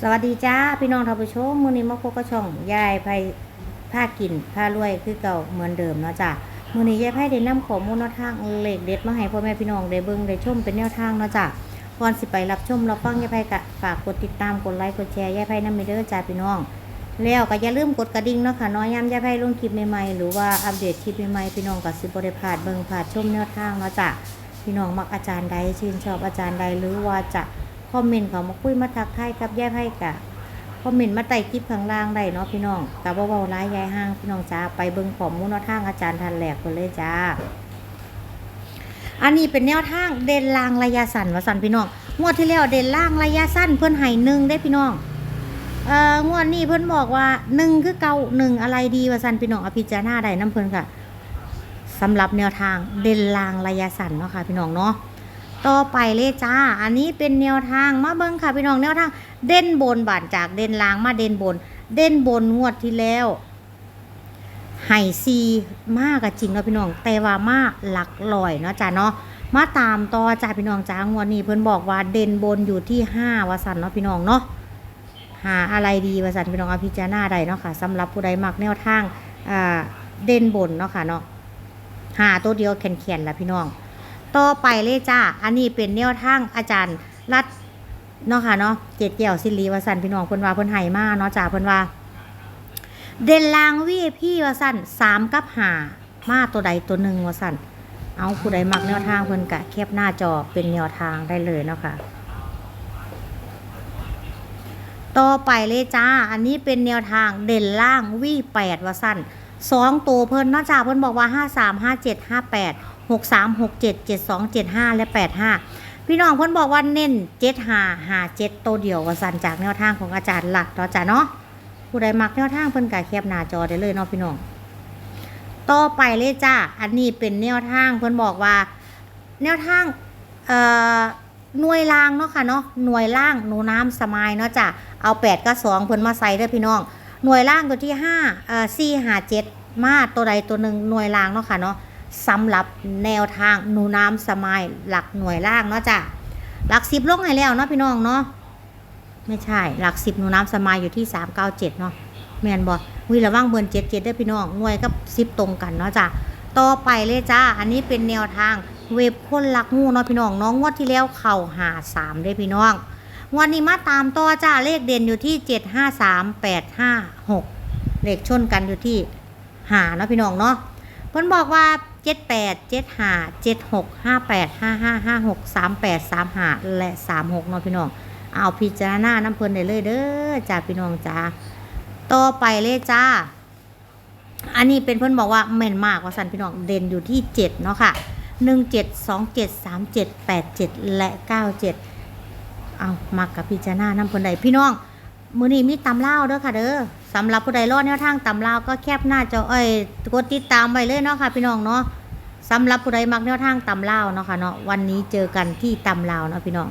สวัสดีจ้าพี่น้องท่านผู้ชมมื้อนี้มาพบกับช่องยายไผผ้ากินผ้ารวยคือเก่าเหมือนเดิมเนาะจ้ะมื้อนี้ยายไผได้นำข้อมูลแนวทางเลขเด็ดมาให้พ่อแม่พี่น้องได้เบิ่งได้ชมเป็นแนวทางเนาะจ้ะก่อนสิไปรับชมรับฟังยายไผก็ฝากกดติดตามกดไลค์กดแชร์ยายไผนำไปเด้อจ้าพี่น้อง แล้วก็อย่าลืมกดกระดิ่งเนาะค่ะน้อยย้ำยายไผลงคลิปใหม่ๆหรือว่าอัปเดตคลิปใหม่ๆพี่น้องก็สิบ่ได้พลาดเบิ่งพลาดชมแนวทางเนาะจ้ะ พี่น้องมักอาจารย์ใดชื่นชอบอาจารย์ใดหรือว่าจะคอมเมนต์เขามาคุยมาทักทายกับแยายไผกะคอมเมนต์มาใต้คลิปข้างล่างได้เนาะพี่น้องกับว่าเบาร้ายยายห้างพี่น้องจ้าไปเบิ่งข้อมูลนวทางอาจารย์ทันแหลกกันเลยจ้า อันนี้เป็นแนวทางเด่นลางระยะสั้นว่าสั้นพี่น้องงวดที่แล้วเด่นล่างระยะสั้นเพิ่อนให้หนึ่งได้พี่น้องเอ่องวดนี้เพิ่อนบอกว่าหนึ่งคือเก่าหนึ่งอะไรดีว่าสั้นพี่น้องอภิจารณาได้น้ำเพิ่นค่ะ สำหรับแนวทางเด่นลางระยะสั้นเนาะค่ะพี่น้องเนาะต่อไปเลยจ้า อันนี้เป็นแนวทางมาเบิ่งค่ะพี่น้องแนวทาง เด่นบนบานจากเด่นล่างมาเด่นบน เด่นบนงวดที่แล้วไห่ซีมากกับจริงเนาะพี่น้อง แต่ว่ามาหลักลอยเนาะจ้าเนาะมาตามต่อจ้าพี่น้องจ้างวดนี้เพิ่นบอกว่าเด่นบนอยู่ที่ห้าวาสันเนาะพี่น้องเนาะหาอะไรดีวาสันพี่น้องเอาพิจารณาได้เนาะค่ะสำหรับผู้ใดมักแนวทางอ่าเด่นบนเนาะค่ะเนาะ หาตัวเดียวแข็งๆแหละพี่น้อง ต่อไปเลยจ้า อันนี้เป็นแนวทางอาจารย์รัฐเนาะค่ะเนาะเจ็ดเกี่ยวสิริวสันพี่น้องเพิ่นว่าเพิ่นไห้มากเนาะจ้าเพิ่นว่า เดนลางวีพี่วสันสามกับหามาตัวใดตัวหนึ่งวสันเอาผู้ใดมักแนวทางเพิ่นกะแคบหน้าจอเป็นแนวทางได้เลยเนาะค่ะต่อไปเลยจ้า อันนี้เป็นแนวทางเด่นล่างวีแปดวสัน สองตัวเพิ่นเนาะจ้าเพิ่นบอกว่าห้าสามห้าเจ็ดห้าแปดหกสามหกเจ็ดเจ็ดสองเจ็ดห้าและแปดห้าพี่น้องเพิ่นบอกว่าเน้นเจ็ดหาหาเจ็ดตัวเดียวว่าสันจากแนวทางของอาจารย์หลักเนาะจ้ะเนาะผู้ใดมักแนวทางเพิ่นกะแคบหน้าจอได้เลยเนาะพี่น้องต่อไปเลยจ้าอันนี้เป็นแนวทางเพิ่นบอกว่า แนวทางเอ่อหน่วยล่างเนาะค่ะเนาะหน่วยล่างหนูน้ำสมายเนาะจ้ะเอาแปดกับสองเพิ่นมาใส่เด้อพี่น้อง หน่วยล่างตัวที่ห้าเอ่อสี่หาเจ็ดมาตัวใดตัวหนึ่งหน่วยล่างเนาะค่ะเนาะสำหรับแนวทางหนูน้ำสมายหลักหน่วยล่างเนาะจ้ะหลักสิบลงให้แล้วเนาะพี่น้องเนาะไม่ใช่ หลักสิบหนูน้ำสมายอยู่ที่สามเก้าเจ็ดเนาะแมนบอวิระว่างเบิร์นเจ็ดเจ็ดได้พี่น้องหน่วยกับสิบตรงกันเนาะจ้ะต่อไปเลยจ้า อันนี้เป็นแนวทางเว็บคนลักงูเนาะพี่น้องน้องงวดที่แล้วเข่าหาสามได้พี่น้อง วันนี้มาตามต่อจ้าเลขเด่นอยู่ที่เจ็ดห้าสามแปดห้าหกเลขชนกันอยู่ที่หาเนาะพี่น้องเนาะเพิ่นบอกว่าเจ็ดแปดเจ็ดหาเจ็ดหกห้าแปดห้าห้าห้าหกสามแปดสามหาและสามหกเนาะพี่น้อง เอาพิจารณาน้ำเพลินได้เลยเด้อจ้าพี่น้องจ้าต่อไปเลยจ้า อันนี้เป็นเพิ่อนบอกว่าแม่นมากว่าสันพี่น้องเด่นอยู่ที่เจ็ดเนาะค่ะหนึ่งเจ็ดสองเจ็ดสามเจ็ดแปดเจ็ดและเก้าเจ็ด เอามากับพิจารณาน้ำเพิ่นได้พี่น้อง มือนี้มีตำเล่าเด้อค่ะเด้อสำหรับผู้ใดรอดแนวทางตำเล่าก็แคบหน้าจอเอ้ยกดติดตามไว้เลยเนาะค่ะ พี่น้องเนาะสำหรับผู้ใดมักแนวทางตำเล่าเนาะค่ะเนาะวันนี้เจอกันที่ตำเลาเนาะพี่น้อง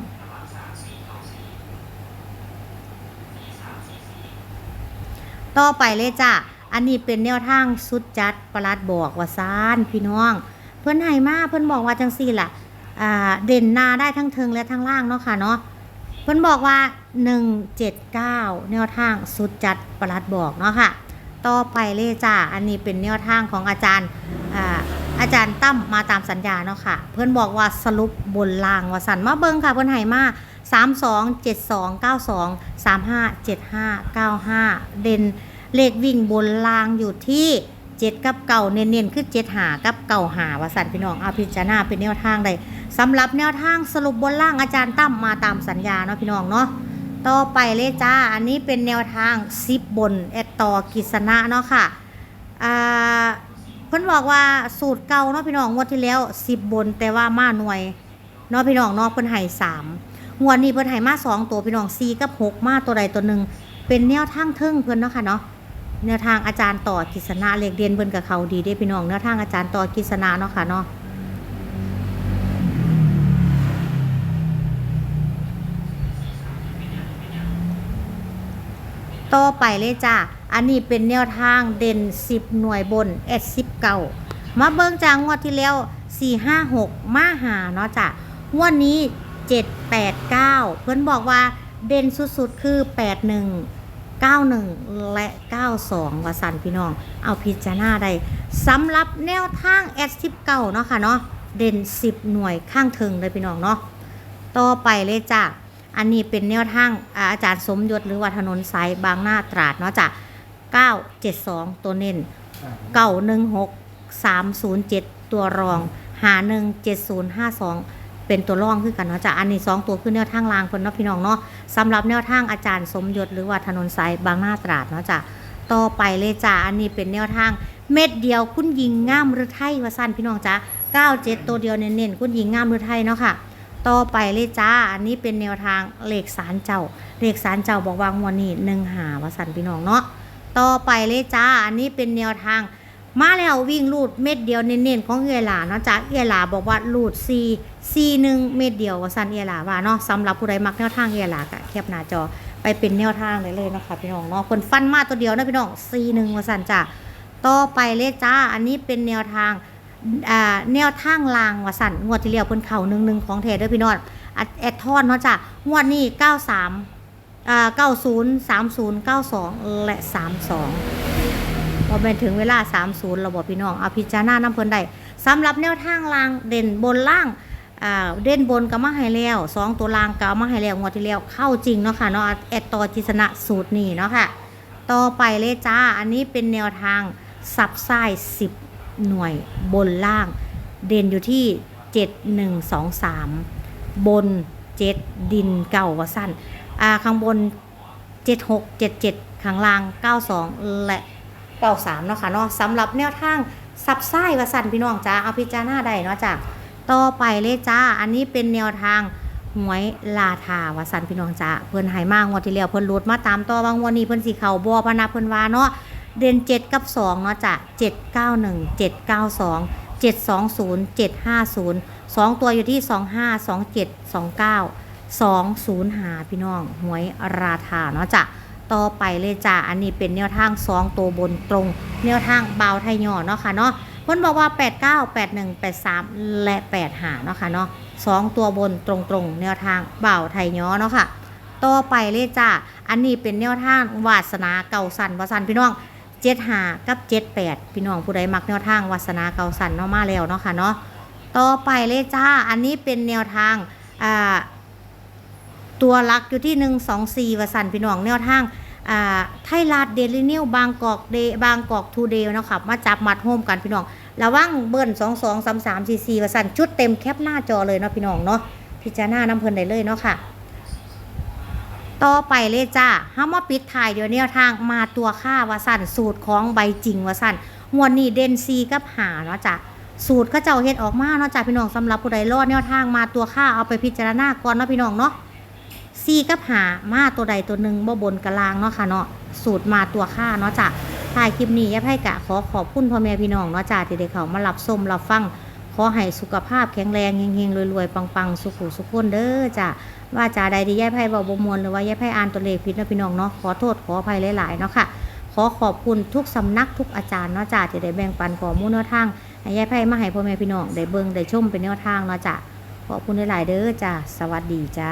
ต่อไปเลยจ้ะ อันนี้เป็นแนวทางสุดจัดประหลัดบอกว่าซานพี่น้อง เพิ่อนให้มาเพิ่อนบอกว่าจังซี่ล่ะ เด่นนาได้ทั้งเทิงและทั้งล่างเนาะค่ะเนาะ เพิ่นบอกว่า 179 แนวทางสุดจัดประหลัดบอกเนาะค่ะ ต่อไปเลยจ้า อันนี้เป็นแนวทางของอาจารย์อาอาจารย์ตั้มมาตามสัญญาเนาะค่ะ เพิ่อนบอกว่าสรุปบนล่างว่าสันมาเบิ่งค่ะ เพิ่อนให้มา32 72 92 35 75 95 เด่นเลขวิ่งบนล่างอยู่ที่ 7กับเก่าเน้นๆคือ7หากับเก่าหาว่าสันพี่น้องเอาพิจารณาเป็นแนวทางได้สำหรับแนวทางสรุปบนล่างอาจารย์ตั้มมาตามสัญญาเนาะพี่น้องเนาะต่อไปเลยจ้า อันนี้เป็นแนวทางซิบบนแอดต่อกิษณะเนาะค่ะอ่าเพิ่นบอกว่าสูตรเก่าเนาะพี่น้องงวดที่แล้วสิบบนแต่ว่ามาหน่วยเนาะพี่น้องเนาะเพิ่นให้สามงวดนี้เพิ่นให้มาสองตัวพี่น้องสี่กับหกมาตัวใดตัวหนึ่งเป็นแนวทางเทิงเพิ่นเนาะค่ะเนาะ แนวทางอาจารย์ต่อกิษณะเลขเรียนเพิ่นกับเขาดีเด้พี่น้องแนวทางอาจารย์ต่อกิษณะเนาะค่ะเนาะต่อไปเลยจ้าอันนี้เป็นแนวทางเด่น 10 หน่วยบนเอดสิบเก่ามาเบิ่งจางงวดที่แล้ว 4 5 6 มาหาเนาะจ้ะงวดนี้ 789 เพื่อนบอกว่าเด่นสุดๆคือ 81 91 และ 92ว่าสันพี่น้อง เอาพิจารณาได้สำหรับแนวทาง S19 เนาะค่ะเนาะเด่น 10 หน่วยข้างเทิงเลยพี่น้องเนาะต่อไปเลยจ้ะอันนี้เป็นแนวทางอาจารย์สมยศหรือว่าถนนสายบางหน้าตราดเนาะจ้ะ972 ตัวเน้นเก้าหนึ่งหกสามศูนย์เจ็ดตัวรอง หาหนึ่ง เป็นตัวรองคือกันเนาะจ้ะอันนี้สองตัวคือแนวทางรางคนเนาะพี่น้องเนาะสำหรับแนวทางอาจารย์สมยศหรือว่าถนนสายบางหน้าตราดเนาะจ้ะต่อไปเลยจ้ะอันนี้เป็นแนวทางเม็ดเดียวคุณยิงง่ามหรือไทยว่าสั้นพี่น้องจ้ะเก้าเจ็ดตัวเดียวเน้นๆคุณยิงง่ามหรือไทยเนาะค่ะต่อไปเลยจ้า อันนี้เป็นแนวทางเลขสารเจ้าเลขสารเจ้าบอกว่างวดนี้หนึ่งหาว่าสันพี่น้องเนาะ ต่อไปเลยจ้า อันนี้เป็นแนวทาง มาแล้ววิ่งลูดเม็ดเดียวเน้นๆของเอลาเนาะจ้าเอลาบอกว่าลูดซี ซีหนึ่งเม็ดเดียววสันเอลาว่าเนาะสำหรับผู้ใดมักแนวทางเอลากะแคบหน้าจอไปเป็นแนวทางได้เลยนะคะพี่น้องเนาะคนฟันมาตัวเดียวนะพี่น้องซีหนึ่งว่าสันจ้าต่อไปเลยจ้าอันนี้เป็นแนวทางแนวทางลางว่าสั่นงวดที่แล้วเพิ่นเข่าหนึ่งหนึ่งของแท้เด้อพี่น้องแอดทอนเนาะจ้ะงวดนี้เก้าสามเก้าศูนย์สามศูนย์เก้าสองและสามสองพอเป็นถึงเวลาสามศูนย์เราบอกพี่น้องเอาพิจารณาน้ำเพิ่นได้สำหรับแนวทางลางเด่นบนล่าง อ่าเด่นบนก็มาให้แล้วสองตัวล่างก็เอามาให้แล้วงวดที่แล้วเข้าจริงเนาะค่ะเนาะแอดต่อจิสนะสูตรนี้เนาะค่ะ ต่อไปเลยจ้าอันนี้เป็นแนวทางซับไส้สิบหน่วยบนล่าง เด่นอยู่ที่7 1 2 3บน7ดินเก่าวะสั้นอ่าข้างบน7 6 7 7ข้างล่าง92และ93เนาะค่ะเนาะสำหรับแนวทางซับไส้วะสั้นพี่น้องจ้าเอาพิจารณาได้เนาะจ้า ต่อไปเลยจ้า อันนี้เป็นแนวทางหวยลาทาวสันพี่น้องจ้าเพิ่อนหายมากงวดที่แล้วเพิ่อนรูดมาตามต่อบางวันนี้เพิ่อนสีเขาบอพนาเพิ่อนวาเนาะเดือน7กับ2เนาะจ้ะ791 792 720 750 2ตัวอยู่ที่25 27 29 20หาพี่น้องหวยราคาเนาะจ้ะต่อไปเลยจ้ะอันนี้เป็นแนวทาง2ตัวบนตรง แนวทางเบาไทยย่อเนาะค่ะเนาะ นบอกว่า 89 81 83 และ8หาเนาะค่ะเนาะ2ตัวบนตรงๆ แนวทางเบาไทยย่อเนาะค่ะต่อไปเลยจ้ะอันนี้เป็นแนวทางวาสนาเก่าสันวาสันพี่น้องเจ็ดหากับเจ็ดแปดพี่น้องผู้ใดมักแนวทางวาสนาเก่าสันเนาะมาแล้วเนาะค่ะเนาะต่อไปเลยจ้าอันนี้เป็นแนวทางอ่าตัวลักอยู่ที่หนึ่งสองสี่วาสันพี่น้องแนวทางอ่าไทยรัฐเดลิเนิวบางกอกเดบางกอกทูเดย์เนาะค่ะมาจับมัดโฮมกันพี่น้อง ระวังเบิ้ลสองสองสามสามสี่สี่วาสันชุดเต็มแคปหน้าจอเลยเนาะพี่น้องเนาะพิจารณาน้ำเพลินได้เลยเนาะค่ะ ต่อไปเลยจ้าเฮามาปิดถ่ายเดี๋ยวแนวทางมาตัวค่าวาสันสูตรของใบจริงวาสันงวดนี้เด่นซีกับหาเนาะจ้ะสูตรเข้าเจ้าเฮ็ดออกมาเนาะจ้ะพี่น้องสำหรับผู้ใดรอดแนวทางมาตัวค่าเอาไปพิจารณาก่อนเนาะพี่น้องเนาะซีกับหามาตัวใดตัวหนึ่งบ่บนกลางเนาะค่ะเนาะสูตรมาตัวค่าเนาะจ้ะ ถ่ายคลิปนี้ยายไพ่กะขอขอบคุณพ่อแม่พี่น้องเนาะจ้ะที่ได้เขามารับชมรับฟัง ขอให้สุขภาพแข็งแรงเฮงๆรวยๆปังๆ สุขุสุขคนเด้อจ้ะว่าจาใดที่ย่ายไพ่บอบมวลหรือว่าย่ายไพ่อ่านตัวเลขผิดนะพี่น้องเนาะขอโทษขออภัยหลายๆเนาะค่ะขอขอบคุณทุกสำนักทุกอาจารย์เนาะจ้าที่ได้แบ่งปันข้อมูลแนวทางให้ย่ายไพ่มาให้พ่อแม่พี่น้องได้เบิ่งได้ชมเป็นแนวทางเนาะจ้าขอบคุณหลายๆเด้อจ้าสวัสดีจ้า